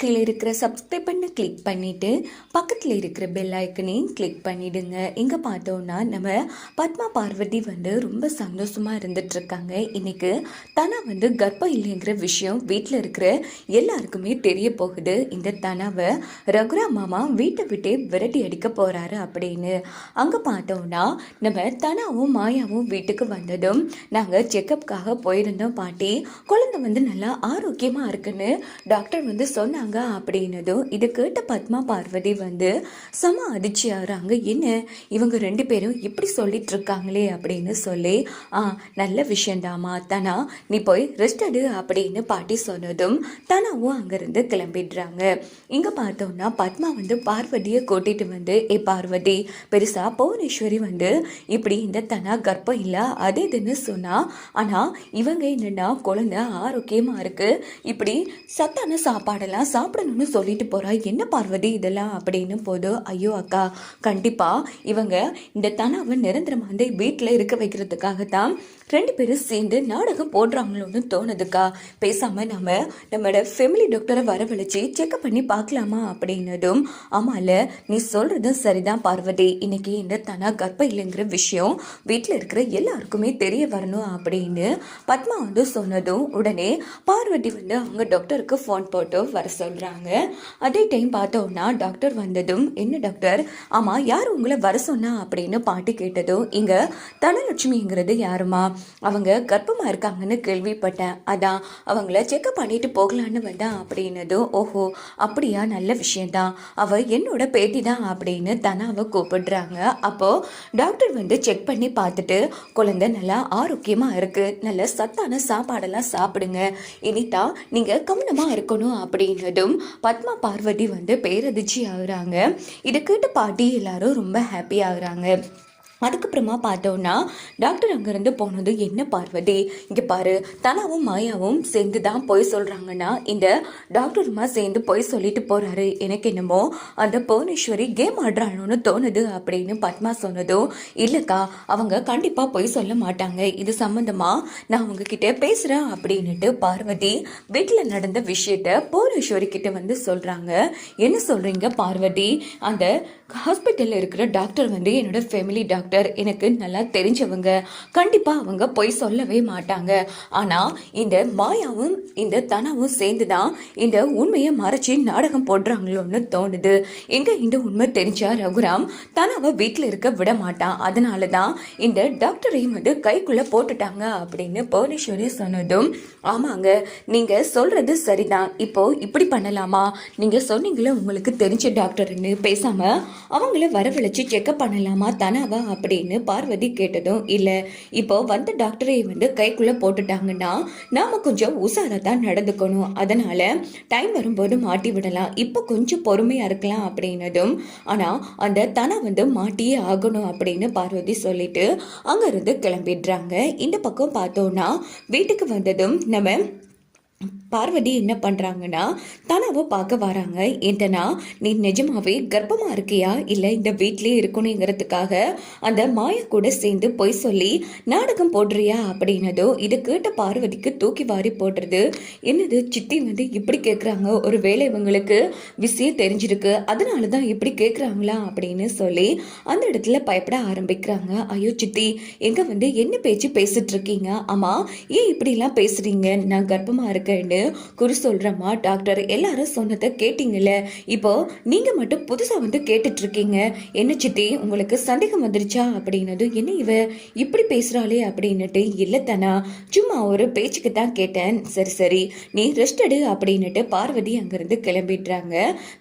கீழே இருக்கிற சப்ஸ்கிரைப் பண்ண கிளிக் பண்ணிவிட்டு பக்கத்தில் இருக்கிற பெல் ஐக்கனையும் கிளிக் பண்ணிவிடுங்க இங்கே பார்த்தோன்னா நம்ம பத்மா பார்வதி வந்து ரொம்ப சந்தோஷமாக இருந்துட்டுருக்காங்க. இன்றைக்கு தனா வந்து கர்ப்பம் இல்லைங்கிற விஷயம் வீட்டில் இருக்கிற எல்லாருக்குமே தெரிய போகுது. இந்த தனாவை ரகுரா மாமா வீட்டை விட்டே விரட்டி அடிக்க போகிறாரு அப்படின்னு. அங்கே பார்த்தோம்னா நம்ம தனாவும் மாயாவும் வீட்டுக்கு வந்ததும் நாங்கள் செக்கப்புக்காக போயிருந்தோம் பாட்டி. குழந்தை வந்து நல்லா ஆரோக்கியமாக இருக்குன்னு டாக்டர் வந்து சொன்னாங்க. அப்படின்னதும் இதை கேட்ட பத்மா பார்வதி வந்து சம அதிர்ச்சியாகிறாங்க என்ன? இவங்க ரெண்டு பேரும் இப்படி சொல்லிட்டு இருக்காங்களே அப்படின்னு சொல்லி ஆ நல்ல விஷயந்தாமா தனா நீ போய் ரெஸ்ட் எடு அப்படின்னு பாட்டி சொன்னதும் தனாவும் அங்கேருந்து கிளம்பிடுறாங்க. இங்கே பார்த்தோம்னா பத்மா வந்து பார்வதியை கூட்டிகிட்டு வந்து ஏ பார்வதி பெருசாக புவனேஸ்வரி வந்து இப்படி இந்த தனா கர்ப்பம் இல்லை அது இதுன்னு சொன்னா ஆனால் இவங்க என்னென்னா குழந்தை ஆரோக்கியமாக இருக்கு. இப்படி சத்தான சாப்பாடெல்லாம் சாப்பிடணும்னு சொல்லிட்டு போகிறா என்ன பார்வதி இதெல்லாம் அப்படின்னு போது ஐயோ அக்கா கண்டிப்பாக இவங்க இந்த தனாவை நிரந்தரமாக வந்து வீட்டில் இருக்க வைக்கிறதுக்காக தான் ரெண்டு பேரும் சேர்ந்து நாடகம் போடுறாங்களோன்னு தோணுதுக்கா. பேசாமல் நம்ம நம்மளோட ஃபேமிலி டாக்டரை வரவழைச்சி செக்அப் பண்ணி பார்க்கலாமா அப்படின்னதும் ஆமால நீ சொல்கிறது சரிதான் பார்வதி. இன்னைக்கு இந்த தனா கர்ப்ப இல்லைங்கிற விஷயம் வீட்டில் இருக்கிற எல்லாருக்குமே தெரிய வரணும் அப்படின்னு பத்மா வந்து சொன்னதும் உடனே பார்வதி வந்து அவங்க டாக்டருக்கு ஃபோன் போட்டு வர சொல்றாங்க. அதே டைம் பார்த்தோம்னா டாக்டர் வந்ததும் என்ன டாக்டர் ஆமாம் யார் உங்களை வர சொன்னா அப்படின்னு பாட்டு கேட்டதும் இங்க தனலட்சுமிங்கிறது யாருமா? அவங்க கர்ப்பமாக இருக்காங்கன்னு கேள்விப்பட்டேன். அதான் அவங்கள செக்அப் பண்ணிட்டு போகலான்னு வந்தேன் அப்படின்னதும் ஓஹோ அப்படியா நல்ல விஷயந்தான் அவள் என்னோட பேட்டி தான் அப்படின்னு தனாவை கூப்பிடுறாங்க. அப்போது டாக்டர் வந்து செக் பண்ணி பார்த்துட்டு குழந்தை நல்லா ஆரோக்கியமாக இருக்கு. நல்ல சத்தான சாப்பாடெல்லாம் சாப்பிடுங்க. இனிதா நீங்கள் கவனமாக இருக்கணும் கேட்டதும் பத்மா பார்வதி வந்து பேரதிர்ச்சி ஆகுறாங்க. இதை கேட்டு பாட்டி எல்லாரும் ரொம்ப ஹாப்பி ஆகுறாங்க. அதுக்கப்புறமா பார்த்தோன்னா டாக்டர் அங்கேருந்து போனது என்ன பார்வதி? இங்கே பாரு தனாவும் மாயாவும் சேர்ந்து தான் பொய் சொல்கிறாங்கன்னா இந்த டாக்டருமா சேர்ந்து பொய் சொல்லிட்டு போகிறாரு எனக்கு என்னமோ அந்த புவனேஸ்வரி கேம் ஆடுறாளோன்னு தோணுது அப்படின்னு பத்மா சொன்னதும் இல்லைக்கா அவங்க கண்டிப்பாக பொய் சொல்ல மாட்டாங்க. இது சம்மந்தமாக நான் உங்ககிட்ட பேசுகிறேன் அப்படின்னுட்டு பார்வதி வீட்டில் நடந்த விஷயத்த புவனேஸ்வரி கிட்ட வந்து சொல்கிறாங்க என்ன சொல்கிறீங்க பார்வதி? அந்த ஹாஸ்பிட்டலில் இருக்கிற டாக்டர் வந்து என்னோட ஃபேமிலி டாக்டர் டாக்டர். எனக்கு நல்லா தெரிஞ்சவங்க. கண்டிப்பாக அவங்க பொய் சொல்லவே மாட்டாங்க. ஆனால் இந்த மாயாவும் இந்த தனாவும் சேர்ந்து தான் இந்த உண்மையை மறைச்சி நாடகம் போடுறாங்களோன்னு தோணுது. எங்கே இந்த உண்மை தெரிஞ்சா ரகுராம்? தனாவை வீட்டில் இருக்க விட மாட்டான். அதனால தான் இந்த டாக்டரையும் வந்து கைக்குள்ளே போட்டுட்டாங்க அப்படின்னு புவனேஸ்வரி சொன்னதும் ஆமாங்க நீங்கள் சொல்கிறது சரிதான். இப்போ இப்படி பண்ணலாமா? நீங்கள் சொன்னீங்களே உங்களுக்கு தெரிஞ்ச டாக்டர்னு பேசாமல் அவங்கள வரவழைச்சி செக்அப் பண்ணலாமா? தனாவா அப்படின்னு பார்வதி கேட்டதும் இல்லை இப்போ வந்த டாக்டரை வந்து கைக்குள்ளே போட்டுட்டாங்கன்னா நாம் கொஞ்சம் உசாராக தான் நடந்துக்கணும். அதனால் டைம் வரும்போது மாட்டி விடலாம். இப்போ கொஞ்சம் பொறுமையாக இருக்கலாம் அப்படின்னதும் ஆனால் அந்த தனை வந்து மாட்டியே ஆகணும் அப்படின்னு பார்வதி சொல்லிட்டு அங்கேருந்து கிளம்பிடுறாங்க. இந்த பக்கம் பார்த்தோன்னா வீட்டுக்கு வந்ததும் நம்ம பார்வதி என்ன பண்ணுறாங்கன்னா தனாவை பார்க்க வராங்க. ஏன்டனா நீ நிஜமாவே கர்ப்பமாக இருக்கியா? இல்லை இந்த வீட்டிலே இருக்கணுங்கிறதுக்காக அந்த மாயா கூட சேர்ந்து பொய் சொல்லி நாடகம் போடுறியா? அப்படின்னதோ இது கேட்ட பார்வதிக்கு தூக்கி வாரி போடுறது. என்னது சித்தி வந்து இப்படி கேட்குறாங்க ஒரு வேலை இவங்களுக்கு விஷயம் தெரிஞ்சிருக்கு அதனால தான் இப்படி கேட்குறாங்களா அப்படின்னு சொல்லி அந்த இடத்துல பயப்பட ஆரம்பிக்கிறாங்க. ஐயோ சித்தி எங்கே வந்து என்ன பேச்சு பேசிட்டு இருக்கீங்க? ஆமா ஏன் இப்படிலாம் பேசுகிறீங்க நான் கர்ப்பமாக இருக்கேன். இருக்குன்னு குறி சொல்கிறம்மா டாக்டர் எல்லாரும் சொன்னதை கேட்டீங்கல்ல. இப்போ நீங்கள் மட்டும் புதுசாக வந்து கேட்டுட்ருக்கீங்க. என்ன சித்தி உங்களுக்கு சந்தேகம் வந்துருச்சா? அப்படின்னதும் என்ன இவ? இப்படி பேசுகிறாளே அப்படின்னுட்டு இல்லை தானா சும்மா ஒரு பேச்சுக்கு தான் கேட்டேன். சரி சரி நீ ரெஸ்ட் எடு அப்படின்னுட்டு பார்வதி அங்கேருந்து கிளம்பிடுறாங்க.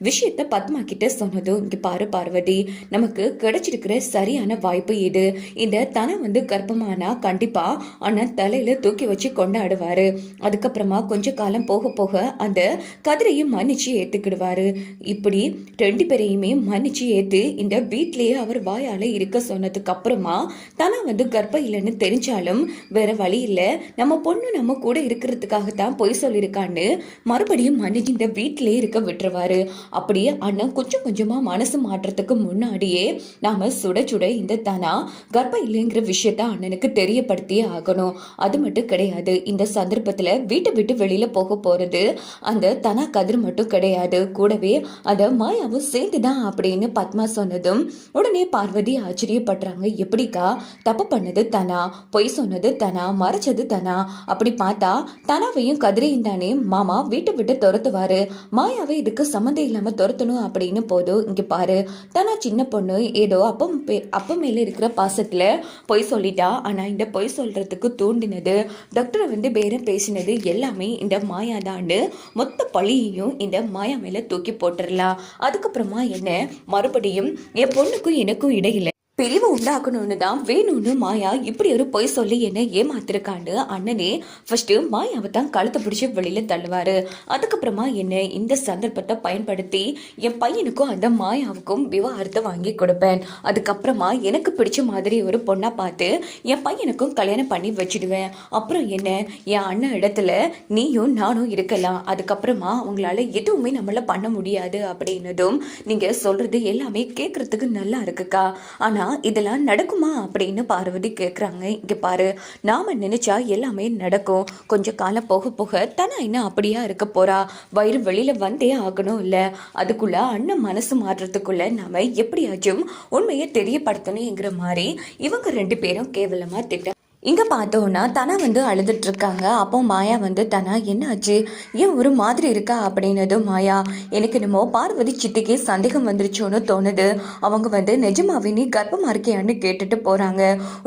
விஷயத்த பத்மா கிட்ட சொன்னதும் இங்கே பாரு பார்வதி நமக்கு கிடைச்சிருக்கிற சரியான வாய்ப்பு இது. இந்த தனம் வந்து கர்ப்பமானா கண்டிப்பாக அண்ணன் தலையில் தூக்கி வச்சு கொண்டாடுவார். அதுக்கப்புறமா கொஞ்ச காலம் போக போக அந்த கதிரையும் மன்னிச்சு ஏற்றுக்கிடுவாரு இப்படி ரெண்டு பேரையுமே மன்னிச்சு ஏற்று இந்த வீட்டிலேயே அவர் வாயால் இருக்க சொன்னதுக்கு அப்புறமா தனா வந்து கர்ப்பம் இல்லைன்னு தெரிஞ்சாலும் வேற வழி இல்லை. நம்ம பொண்ணு நம்ம கூட இருக்கிறதுக்காக தான் பொய் சொல்லியிருக்கான்னு மறுபடியும் மன்னிச்சு இந்த வீட்டிலேயே இருக்க விட்டுருவாரு. அப்படியே அண்ணன் கொஞ்சம் கொஞ்சமாக மனசு மாற்றத்துக்கு முன்னாடியே நாம் சுட சுட இந்த தனா கர்ப்பம் இல்லைங்கிற விஷயத்த அண்ணனுக்கு தெரியப்படுத்தியே ஆகணும். அது மட்டும் கிடையாது இந்த சந்தர்ப்பத்தில் வீட்டை விட்டு வெளியில போக போறது. அந்த தனா கதிர் மட்டும் கிடையாது. கூடவே அத மாயாவும் சேர்ந்துதான் அப்படின்னு பத்மா சொன்னதும் உடனே பார்வதி ஆச்சரியப்படுறாங்க. எப்படிக்கா? தப்பு பண்ணது தனா பொய் சொன்னது தனா மறைச்சது தனா? அப்படி பார்த்தா தனாவையும் கதிரையும் தானே மாமா வீட்டை விட்டு துரத்துவாரு. மாயாவை இதுக்கு சம்மந்தம் இல்லாம துரத்தணும் அப்படின்னு போதும் இங்க பாரு தனா சின்ன பொண்ணு ஏதோ அப்பம் பே- அப்பம் மேல இருக்கிற பாசத்துல பொய் சொல்லிட்டா. ஆனா இந்த பொய் சொல்றதுக்கு தூண்டினது டாக்டரை வந்து பேரம் பேசினது எல்லாமே இந்த மாயா தாண்டு மொத்த பழியையும் இந்த மாயா மேல தூக்கி போட்டுடலாம் அதுக்கப்புறமா என்ன? மறுபடியும் என் பொண்ணுக்கும் எனக்கும் இடையில பிரிவு உண்டாக்கணும்னு தான் வேணும்னு மாயா இப்படி ஒரு பொய் சொல்லி என்ன ஏமாத்திருக்காண்டு அண்ணனே. ஃபர்ஸ்ட்டு மாயாவை தான் கழுத்தை பிடிச்சி வெளியில் தள்ளுவார். அதுக்கப்புறமா என்ன இந்த சந்தர்ப்பத்தை பயன்படுத்தி என் பையனுக்கும் அந்த மாயாவுக்கும் விவாகரத்தை வாங்கி கொடுப்பேன். அதுக்கப்புறமா எனக்கு பிடிச்ச மாதிரி ஒரு பொண்ணாக பார்த்து என் பையனுக்கும் கல்யாணம் பண்ணி வச்சிடுவேன். அப்புறம் என்ன என் அண்ணன் இடத்துல நீயும் நானும் இருக்கலாம். அதுக்கப்புறமா அவங்களால எதுவுமே நம்மள பண்ண முடியாது அப்படின்னதும் நீங்கள் சொல்கிறது எல்லாமே கேட்குறதுக்கு நல்லா இருக்குக்கா. ஆனால் ஆனால் இதெல்லாம் நடக்குமா அப்படின்னு பார்வதி கேட்குறாங்க இங்கே பாரு நாம நினைச்சா எல்லாமே நடக்கும். கொஞ்ச காலம் போக போக தனா என்ன அப்படியா இருக்க போறா. வயிறு வெளியில் வந்தே ஆகணும் இல்லை. அதுக்குள்ள அண்ணன் மனசு மாறுறதுக்குள்ள நாம எப்படியாச்சும் உண்மையை தெரியப்படுத்தணுங்கிற மாதிரி இவங்க ரெண்டு பேரும் கேவலமாக திட்ட இங்கே பார்த்தோன்னா தனா வந்து அழுதுட்டு இருக்காங்க அப்போ மாயா வந்து தனா என்ன ஆச்சு ஏன் ஒரு மாதிரி இருக்கா? அப்படின்னதும் மாயா எனக்கு என்னமோ பார்வதி சித்திக்கு சந்தேகம் வந்துருச்சோன்னு தோணுது. அவங்க வந்து நிஜமாவே நீ கர்ப்பமாக இருக்கியான்னு கேட்டுட்டு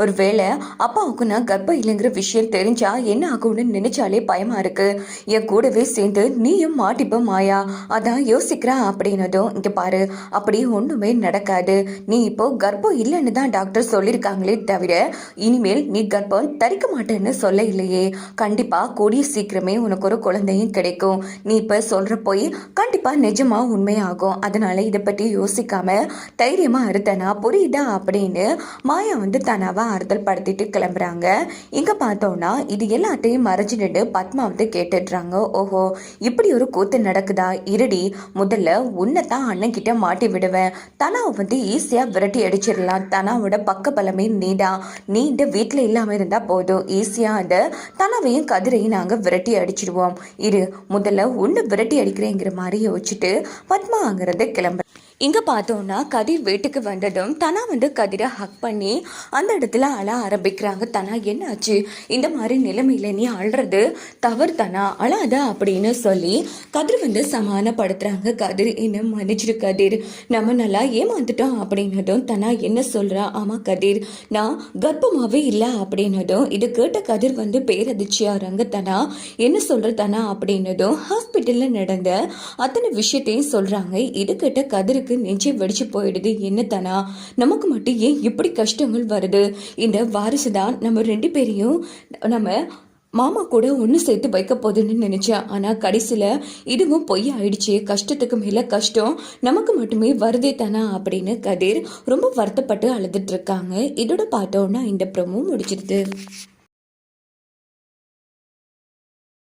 ஒரு வேளை அப்பாவுக்கு நான் கர்ப்பம் இல்லைங்கிற விஷயம் தெரிஞ்சா என்ன ஆகும்னு நினைச்சாலே பயமா இருக்கு. என் கூடவே சேர்ந்து நீயும் மாட்டிப்ப மாயா. அதான் யோசிக்கிறா அப்படின்னதும் இங்கே பாரு அப்படி ஒன்றுமே நடக்காது. நீ இப்போ கர்ப்பம் இல்லைன்னு தான் டாக்டர் சொல்லியிருக்காங்களே தவிர இனிமேல் நீ கர்ப்பம் தரிக்க மாட்டேன்னு சொல்ல இல்லையே கண்டிப்பா கூடிய சீக்கிரமே உனக்கு ஒரு குழந்தையும் கிடைக்கும். நீ இப்ப சொல்ற போய் கண்டிப்பா நிஜமா உண்மையாகும். அதனால இதை பத்தி யோசிக்காம தைரியமா அறுத்தனா புரியுதா அப்படின்னு மாயா வந்து தனாவா ஆறுதல் படுத்திட்டு கிளம்புறாங்க. இங்க பார்த்தோம்னா இது எல்லாத்தையும் மறைஞ்சிட்டு பத்மா வந்து கேட்டுடுறாங்க. ஓஹோ இப்படி ஒரு கூத்து நடக்குதா? இருடி முதல்ல உன்னை தான் அண்ணன் கிட்ட மாட்டி விடுவேன். தனாவை வந்து ஈஸியா விரட்டி அடிச்சிடலாம். தனாவோட பக்க பலமே நீதான். நீ இந்த வீட்டில் இல்லாம இருந்தால் போதும். ஈஸியா அந்த தனவையும் கதிரையும் நாங்க விரட்டி அடிச்சிடுவோம். இரு முதல்ல ஒன்று விரட்டி அடிக்கிறேங்கிற மாதிரி யோசிச்சுட்டு பத்மா அங்கிருந்து கிளம்புற இங்கே பார்த்தோம்னா கதிர் வீட்டுக்கு வந்ததும் தனா வந்து கதிரை ஹக் பண்ணி அந்த இடத்துல அழ ஆரம்பிக்கிறாங்க. தனா என்னாச்சு? இந்த மாதிரி நிலைமையில நீ அழுறது? தவறு தனா அழாத அப்படின்னு சொல்லி கதிர் வந்து சமானப்படுத்துகிறாங்க கதிர் என்ன மன்னிச்சிரு கதிர். நம்ம நல்லா ஏமாந்துட்டோம் அப்படின்னதும் தனா என்ன சொல்கிறா ஆமாம் கதிர். நான் கர்ப்பமாகவே இல்லை அப்படின்னதும் இது கேட்ட கதிர் வந்து பேரதிர்ச்சியாகிறாங்க தனா என்ன சொல்கிற தனா? அப்படின்னதும் ஹாஸ்பிட்டலில் நடந்த அத்தனை விஷயத்தையும் சொல்கிறாங்க இது கேட்ட கதிருக்கு நெஞ்சே வெடிச்சு போயிடுது. என்ன தானா? நமக்கு மட்டும் ஏன் இப்படி கஷ்டங்கள் வருது? இந்த வாரிசு தான் நம்ம ரெண்டு பேரையும் நம்ம மாமா கூட ஒன்று சேர்த்து வைக்க போகுதுன்னு நினச்சேன் ஆனால் கடைசியில் இதுவும் பொய் ஆயிடுச்சு. கஷ்டத்துக்கு மேலே கஷ்டம் நமக்கு மட்டுமே வருதே தானா அப்படின்னு கதிர் ரொம்ப வருத்தப்பட்டு அழுதுட்டு இருக்காங்க. இதோட பார்த்தோன்னா இந்த ப்ரமோ முடிச்சிருது